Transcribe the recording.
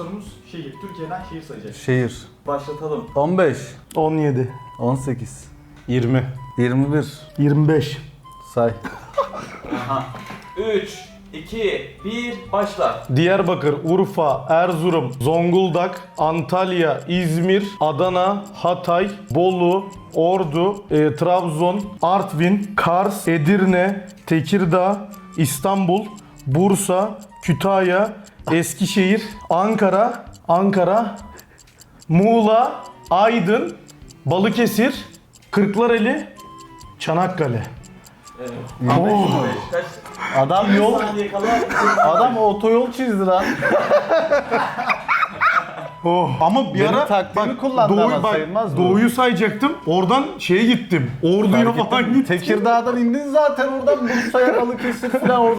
sorumuz şehir. Türkiye'den şehir sayacak. Şehir. Başlatalım. 15, 17, 18, 20, 21. 25, Say. Aha. 3, 2, 1, başla. Diyarbakır, Urfa, Erzurum, Zonguldak, Antalya, İzmir, Adana, Hatay, Bolu, Ordu, e, Trabzon, Artvin, Kars, Edirne, Tekirdağ, İstanbul, Bursa, Kütahya, Eskişehir, Ankara, Ankara, Muğla, Aydın, Balıkesir, Kırklareli, Çanakkale. Evet. Oh. Kaç? Adam yol, saniye kala. adam otoyol çizdi lan. Oh. Ama bir Benim ara taktiğimi kullandı ama bak, sayılmaz mı? Doğuyu sayacaktım. Oradan şeye gittim. Ordu'ya Fark falan ettim. gittim. Tekirdağ'dan indin zaten oradan Bursa'ya Balıkesir falan